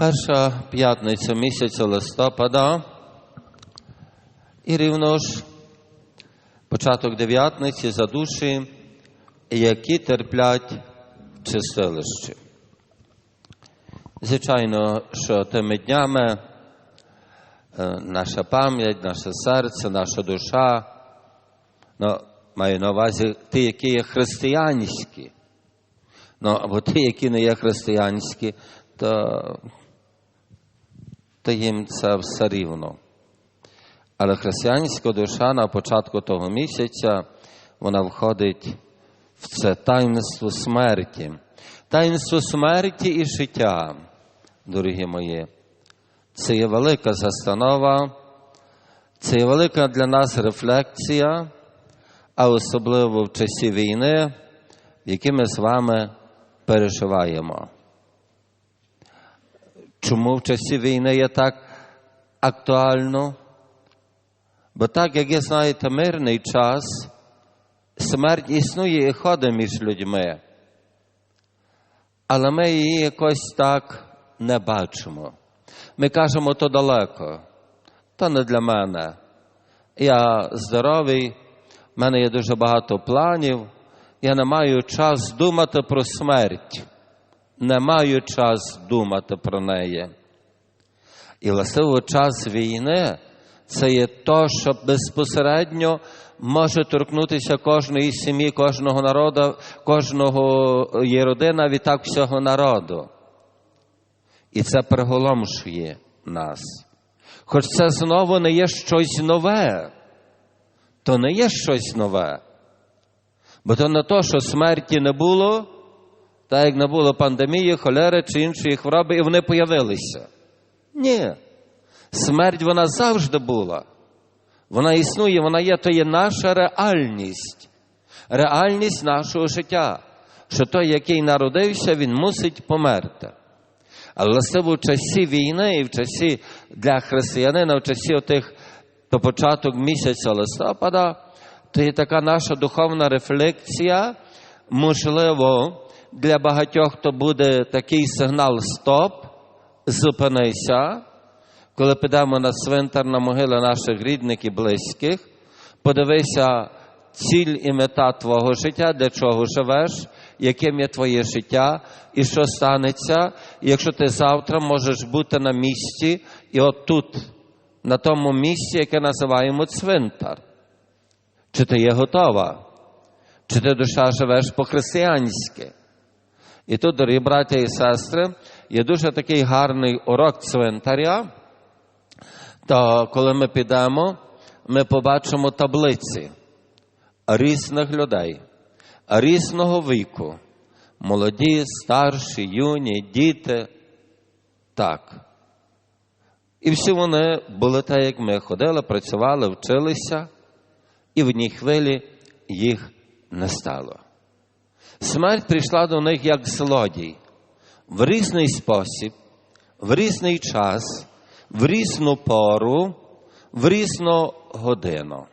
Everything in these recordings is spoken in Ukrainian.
Перша п'ятниця місяця листопада і рівно ж початок дев'ятниці за душі, які терплять в. Звичайно, що тими днями е, наша пам'ять, наше серце, наша душа, ну, маю на увазі ті, які є християнські, ну, або ті, які не є християнські, то, це все рівно. Але християнська душа на початку того місяця, вона входить в це таїнство смерті. Таїнство смерті і життя, дорогі мої. Це є велика застанова, це є велика для нас рефлексія, а особливо в часі війни, які ми з вами переживаємо. Чому в часі війни є так актуально? Бо так, як є, знаєте, мирний час, смерть існує і ходить між людьми. Але ми її якось так не бачимо. Ми кажемо, то далеко, то не для мене. Я здоровий, в мене є дуже багато планів, я не маю час думати про смерть, не маю час думати про неї. І власне час війни це є то, що безпосередньо може торкнутися кожної сім'ї, кожного народу, кожного є родина, відтак всього народу. І це приголомшує нас. Хоч це знову не є щось нове, то не є щось нове. Бо то не то, що смерті не було, так як не було пандемії, холери чи іншої хвороби, і вони появилися. Ні. Смерть вона завжди була. Вона існує, вона є, то є наша реальність, реальність нашого життя. Що той, який народився, він мусить померти. Але власне в часі війни і в часі для християнина, в часі отих то початок місяця листопада, то є така наша духовна рефлексія, можливо, для багатьох то буде такий сигнал Стоп, зупинися коли підемо на цвинтар на могили наших рідних і близьких, подивися ціль і мета твого життя, для чого живеш, яким є твоє життя, і що станеться, якщо ти завтра можеш бути на місці, і от тут, на тому місці, яке називаємо цвинтар. Чи ти є готова? Чи ти душа живеш по-християнськи? І тут, дорогі браття і сестри, є дуже такий гарний урок цвинтаря то коли ми підемо, ми побачимо таблиці різних людей, різного віку, молоді, старші, юні, діти. Так. І всі вони були так, як ми ходили, працювали, вчилися, і в одній хвилі їх не стало. Смерть прийшла до них як злодій в різний спосіб, в різний час в різну пору, в різну годину.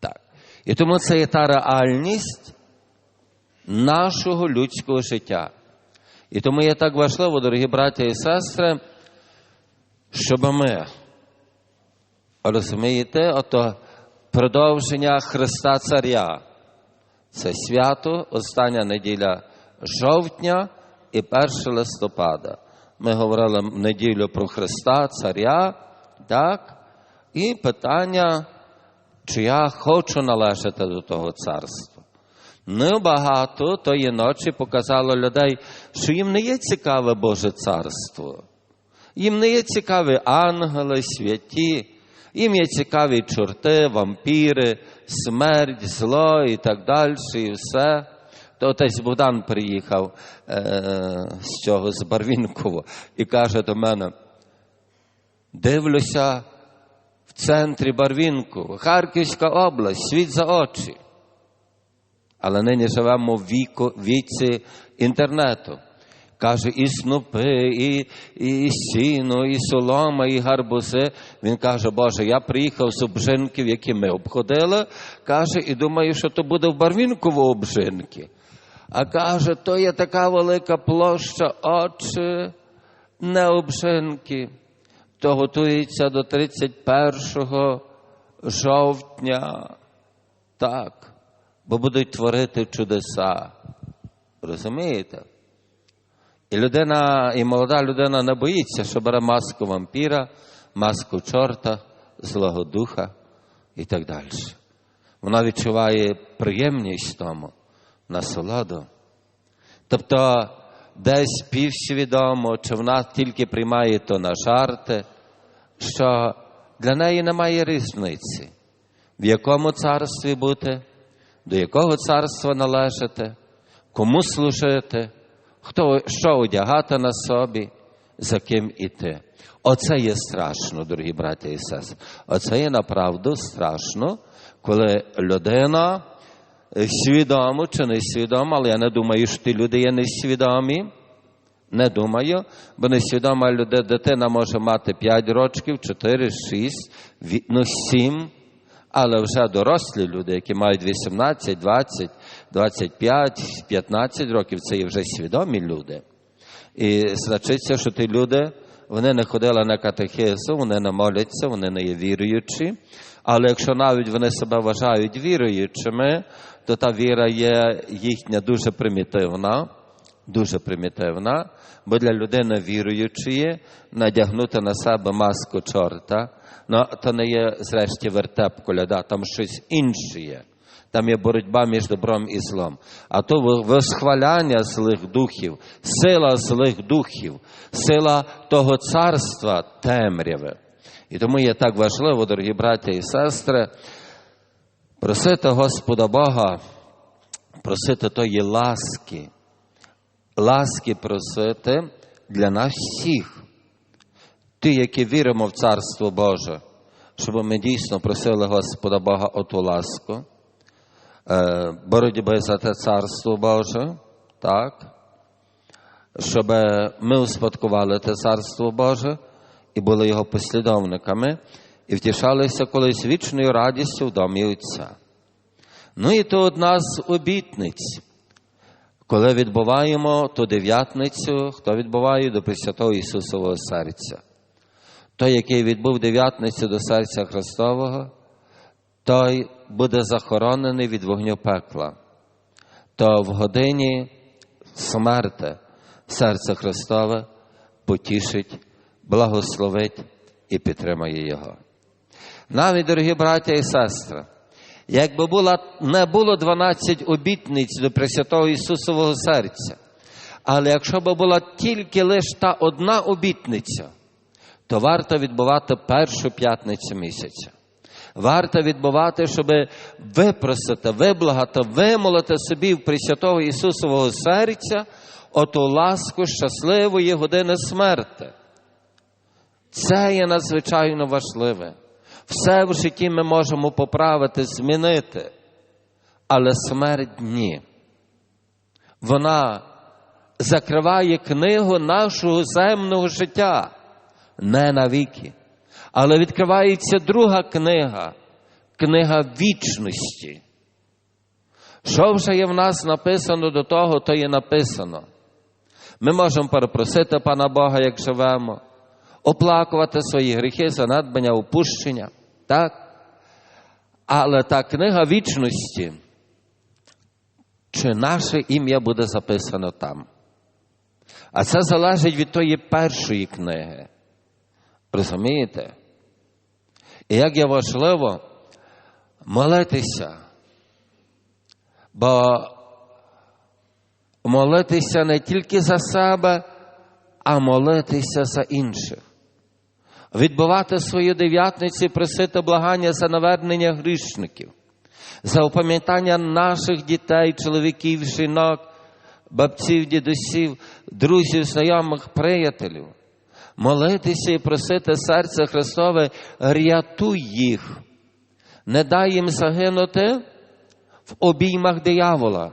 Так. І тому це є та реальність нашого людського життя. І тому є так важливо, дорогі браття і сестри, щоб ми розумієте, ото продовження Христа Царя. Це свято, остання неділя жовтня і 1 листопада. Ми говорили в неділю про Христа, Царя, так? І питання, чи я хочу належати до того царства. Небагато тої ночі показало людей, що їм не є цікаве Боже царство. Їм не є цікаві ангели, святі, їм є цікаві чорти, вампіри, смерть, зло і так далі, і все то отець Богдан приїхав е, з цього з Барвінкова і каже до мене: дивлюся в центрі Барвінку, Харківська область, світ за очі. Але нині живемо в віку, віці інтернету. Каже, і снопи, і і сіно, і солома, і гарбузи. Він каже, Боже, я приїхав з обжинків, які ми обходили. Каже, і думаю, що то буде в Барвінково обжинки. А каже, то є така велика площа, отче, не обжинки, то готується до 31 жовтня. Так, бо будуть творити чудеса. Розумієте? І людина, і молода людина не боїться, що бере маску вампіра, маску чорта, злого духа і так далі. Вона відчуває приємність тому, насолоду. Тобто десь півсвідомо, чи вона тільки приймає то на жарти, що для неї немає різниці, в якому царстві бути, до якого царства належати, кому служити, хто що одягати на собі, за ким іти. Оце є страшно, дорогі браті і сестри. Оце є направду страшно, коли людина свідомо чи не свідомо, але я не думаю, що ті люди є несвідомі. Не думаю, бо несвідома людина, дитина може мати 5 років, 4, 6, ну 7, але вже дорослі люди, які мають 18, 20, 25, 15 років, це є вже свідомі люди. І значиться, що ті люди, вони не ходили на катехизу, вони не моляться, вони не є віруючі. Але якщо навіть вони себе вважають віруючими, то та віра є їхня дуже примітивна, дуже примітивна, бо для людини віруючої надягнути на себе маску чорта, ну, то не є зрешті вертеп коляда, там щось інше є. Там є боротьба між добром і злом. А то восхваляння злих духів, сила злих духів, сила того царства темряви. І тому є так важливо, дорогі браття і сестри, просити Господа Бога, просити тої ласки, ласки просити для нас всіх, ті, які віримо в Царство Боже, щоб ми дійсно просили Господа Бога оту ласку, боротьби за те Царство Боже, так, щоб ми успадкували те Царство Боже і були його послідовниками, і втішалися колись вічною радістю в домі Отця. Ну і то одна з обітниць. Коли відбуваємо ту дев'ятницю, хто відбуває до Пресвятого Ісусового серця. Той, який відбув дев'ятницю до серця Христового, той буде захоронений від вогню пекла. То в годині смерти серце Христове потішить, благословить і підтримає Його. Навіть, дорогі браття і сестри, якби була, не було 12 обітниць до Пресвятого Ісусового серця, але якщо б була тільки лише та одна обітниця, то варто відбувати першу п'ятницю місяця. Варто відбувати, щоб випросити, виблагати, вимолити собі в Пресвятого Ісусового серця оту ласку щасливої години смерти. Це є надзвичайно важливе. Все в житті ми можемо поправити, змінити, але смерть ні. Вона закриває книгу нашого земного життя не навіки. Але відкривається друга книга, книга вічності. Що вже є в нас написано до того, то є написано. Ми можемо перепросити пана Бога, як живемо, оплакувати свої гріхи, занадбання, упущення. Так? Але та книга вічності, чи наше ім'я буде записано там? А це залежить від тої першої книги. Розумієте? І як є важливо молитися, бо молитися не тільки за себе, а молитися за інших. Відбувати свою дев'ятницю просити благання за навернення грішників, за опам'ятання наших дітей, чоловіків, жінок, бабців, дідусів, друзів, знайомих, приятелів. Молитися і просити серце Христове, рятуй їх, не дай їм загинути в обіймах диявола.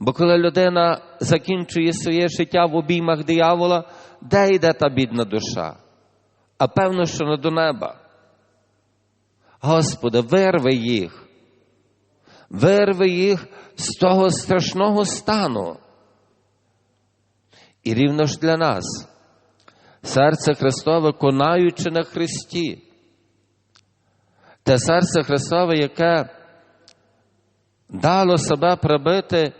Бо коли людина закінчує своє життя в обіймах диявола, де йде та бідна душа? А певно, що не до неба. Господи, вирви їх, вирви їх з того страшного стану. І рівно ж для нас. Серце Христове, конаючи на Христі. Те серце Христове, яке дало себе прибити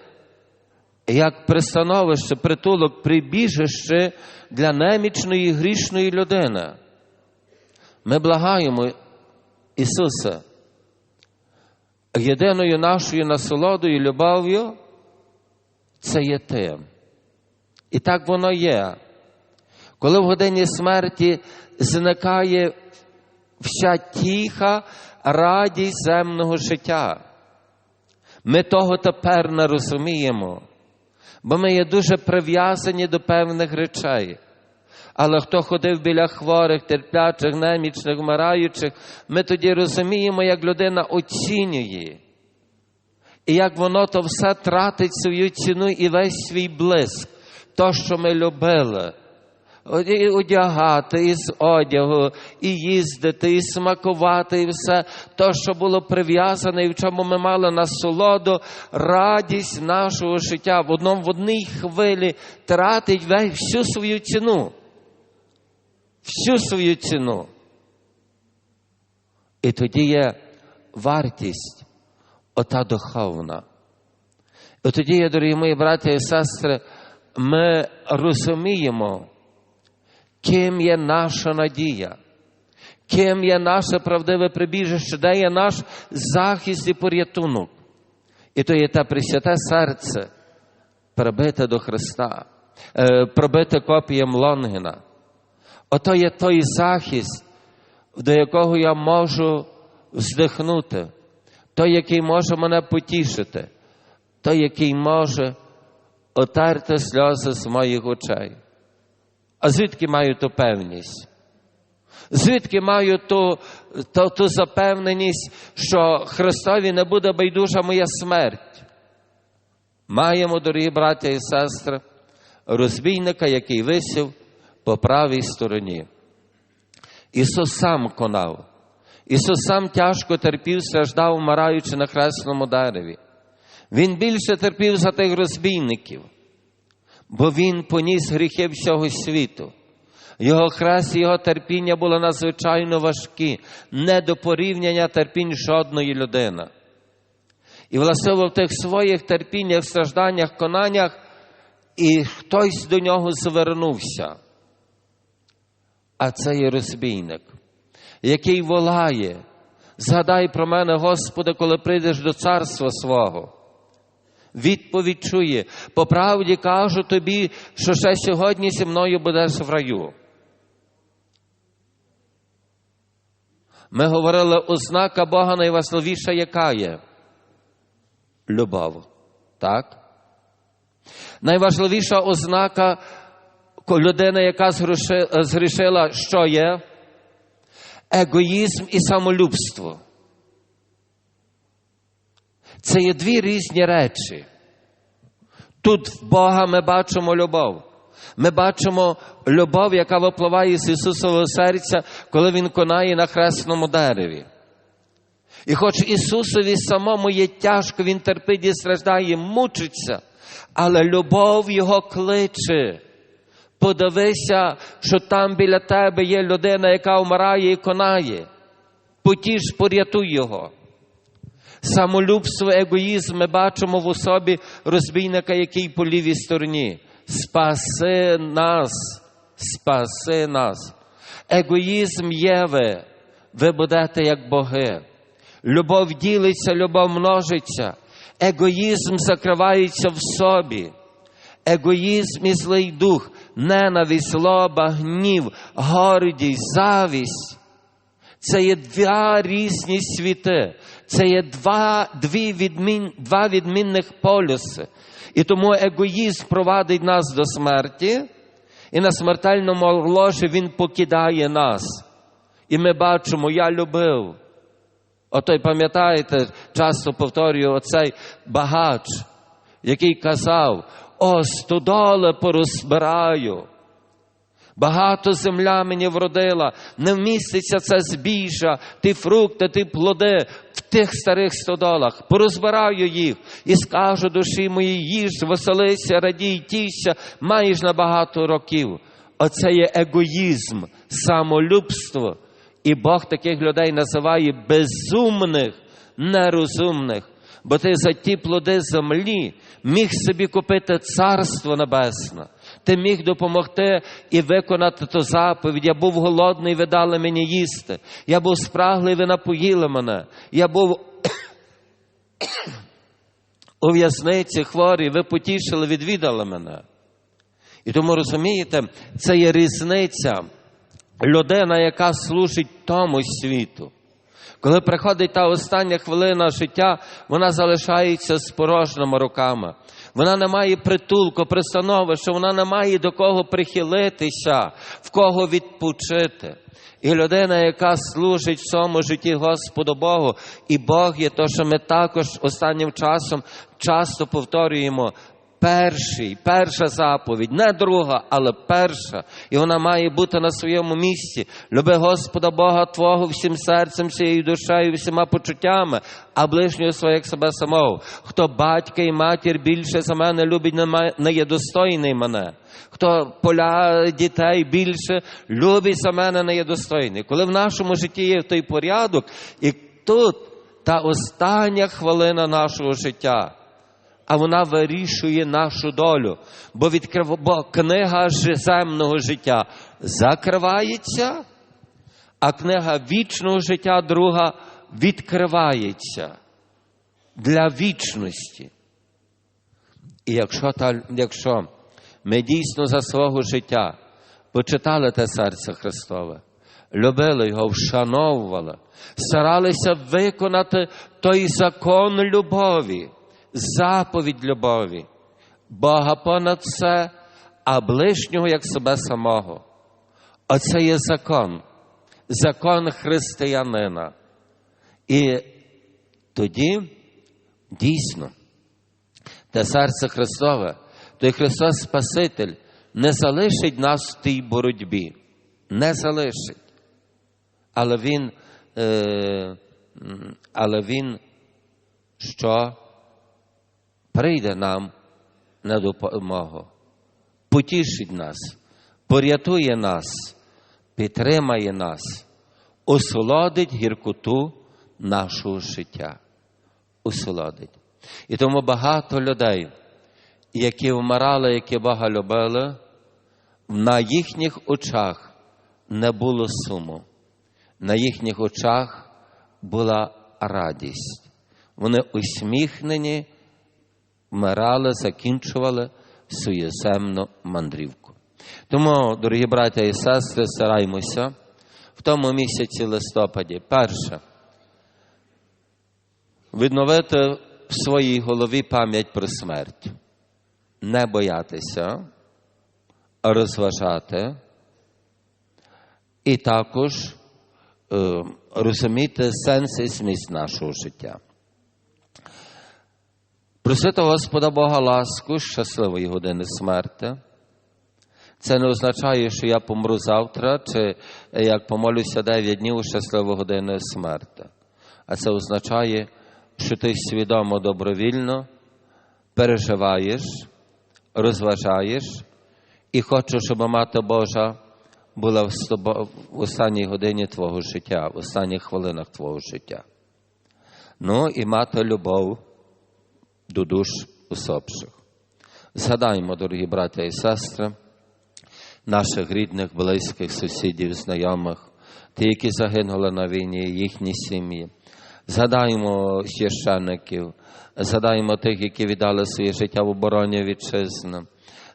як пристановище, притулок, прибіжище для немічної грішної людини. Ми благаємо Ісуса, єдиною нашою насолодою, любов'ю це є Ти. І так воно є. Коли в годині смерті зникає вся тіха радість земного життя. Ми того тепер не розуміємо, бо ми є дуже прив'язані до певних речей. Але хто ходив біля хворих, терплячих, немічних, вмираючих, ми тоді розуміємо, як людина оцінює, і як воно то все тратить свою ціну і весь свій блиск, то, що ми любили. Одягати із одягу, і їздити, і смакувати, і все то, що було прив'язане, і в чому ми мали насолоду, радість нашого життя в одному в одній хвилі тратить всю свою ціну. Всю свою ціну. І тоді є вартість, ота духовна. І тоді, є, дорогі мої браті і сестри, ми розуміємо, ким є наша надія, ким є наше правдиве прибіжище, де є наш захист і порятунок. І то є те присвяте серце, прибите до Христа, е, пробите копієм Лонгіна. Ото є той захист, до якого я можу вздихнути, той, який може мене потішити, той, який може отерти сльози з моїх очей. А звідки маю ту певність? Звідки маю ту, ту, ту запевненість, що Христові не буде байдужа моя смерть? Маємо, дорогі браття і сестри, розбійника, який висів по правій стороні. Ісус сам конав. Ісус сам тяжко терпів, страждав, вмираючи на хресному дереві. Він більше терпів за тих розбійників, бо Він поніс гріхи всього світу. Його хрест його терпіння було надзвичайно важкі, не до порівняння терпінь жодної людини. І власне в тих своїх терпіннях, стражданнях, конаннях, і хтось до нього звернувся. А це є розбійник, який волає, згадай про мене, Господи, коли прийдеш до царства свого. Відповідь чує, по правді кажу тобі, що ще сьогодні зі мною будеш в раю. Ми говорили, ознака Бога найважливіша, яка є? Любов. Так? Найважливіша ознака людини, яка згрішила, що є? Егоїзм і самолюбство. Це є дві різні речі. Тут в Бога ми бачимо любов. Ми бачимо любов, яка випливає з Ісусового серця, коли Він конає на хресному дереві. І хоч Ісусові самому є тяжко, Він терпить і страждає, мучиться, але любов Його кличе. Подивися, що там біля тебе є людина, яка вмирає і конає. Потіж, порятуй його. Самолюбство, егоїзм ми бачимо в особі розбійника, який по лівій стороні. Спаси нас, спаси нас. Егоїзм є ви, ви будете як боги. Любов ділиться, любов множиться. Егоїзм закривається в собі. Егоїзм і злий дух, ненависть, злоба, гнів, гордість, завість. Це є два різні світи. Це є два, дві відмін, два відмінних полюси. І тому егоїзм провадить нас до смерті, і на смертельному ложі він покидає нас. І ми бачимо, я любив. Ото й пам'ятаєте, часто повторюю оцей багач, який казав: о, стодоле порозбираю. Багато земля мені вродила, не вміститься це збіжжя, ті фрукти, ті плоди в тих старих стодолах. Порозбираю їх і скажу душі моїй, їж, веселися, радій, тіся, маєш на багато років. Оце є егоїзм, самолюбство. І Бог таких людей називає безумних, нерозумних. Бо ти за ті плоди землі міг собі купити царство небесне. Ти міг допомогти і виконати ту заповідь. Я був голодний, ви дали мені їсти. Я був спраглий, ви напоїли мене. Я був у в'язниці хворий, ви потішили, відвідали мене. І тому розумієте, це є різниця людина, яка служить тому світу. Коли приходить та остання хвилина життя, вона залишається з порожніми руками. Вона не має притулку, пристановища, вона не має до кого прихилитися, в кого відпочити. І людина, яка служить в цьому житті Господу Богу, і Бог є то, що ми також останнім часом часто повторюємо. Перший, перша заповідь, не друга, але перша. І вона має бути на своєму місці. Люби Господа Бога Твого всім серцем, всією душею, всіма почуттями, а ближнього як себе самого. Хто батька і матір більше за мене любить, не є достойний мене. Хто поля дітей більше любить за мене, не є достойний. Коли в нашому житті є той порядок, і тут та остання хвилина нашого життя а вона вирішує нашу долю. Бо, відкрив... бо книга земного життя закривається, а книга вічного життя друга відкривається для вічності. І якщо, та, якщо ми дійсно за свого життя почитали те серце Христове, любили його, вшановували, старалися виконати той закон любові, заповідь любові, Бога понад все, а ближнього як себе самого. Оце є закон, закон християнина. І тоді дійсно те серце Христове, той Христос Спаситель не залишить нас в тій боротьбі, не залишить. Але Він, е, але Він що прийде нам на допомогу, потішить нас, порятує нас, підтримає нас, осолодить гіркоту нашого життя. Осолодить. І тому багато людей, які вмирали, які Бога любили, на їхніх очах не було суму, на їхніх очах була радість. Вони усміхнені, вмирали, закінчували свою земну мандрівку. Тому, дорогі браття і сестри, стараймося в тому місяці листопаді, перше, відновити в своїй голові пам'ять про смерть, не боятися, розважати, і також е, розуміти сенс і зміст нашого життя. Просити Господа Бога ласку щасливої години смерти. Це не означає, що я помру завтра, чи як помолюся 9 днів у щасливу годину смерти. А це означає, що ти свідомо добровільно переживаєш, розважаєш і хочеш, щоб мати Божа була в тобо- в останній годині твого життя, в останніх хвилинах твого життя. Ну і мати любов до душ усопших. Згадаймо, дорогі браття і сестри, наших рідних, близьких, сусідів, знайомих, ті, які загинули на війні, їхні сім'ї. Згадаймо священників, згадаймо тих, які віддали своє життя в обороні вітчизни.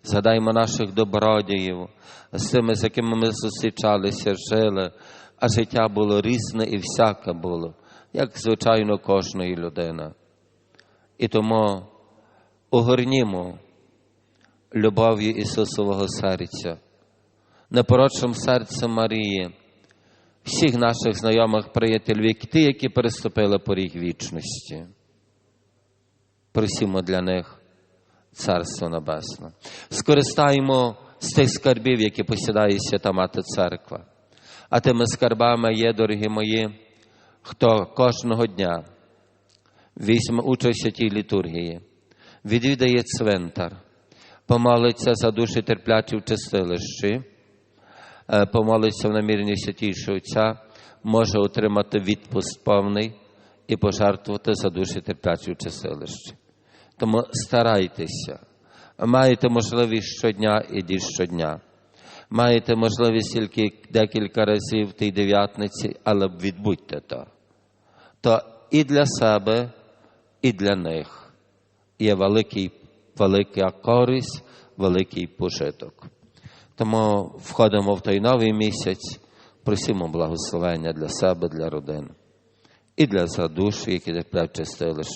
Згадаймо наших добродіїв, з тими, з якими ми зустрічалися, жили, а життя було різне і всяке було, як звичайно кожної людини. І тому огорнімо любов'ю Ісусового серця, непорочним серцем Марії, всіх наших знайомих приятелів, ті, які переступили поріг вічності. Просімо для них Царство Небесне. Скористаємо з тих скарбів, які посідає Свята Мати Церква. А тими скарбами є, дорогі мої, хто кожного дня візьме участь у тій літургії, відвідає цвинтар, помолиться за душі терплячі в чистилищі, е, помолиться в наміренні святійшого Отця, може отримати відпуск повний і пожертвувати за душі терплячі в часилищі. Тому старайтеся. Маєте можливість щодня, ідіть щодня. Маєте можливість тільки декілька разів в тій дев'ятниці, але відбудьте то. То і для себе, і для них є великий, велика користь, великий пожиток. Тому входимо в той новий місяць, просимо благословення для себе, для родин і для задуш, які тепер чистилище.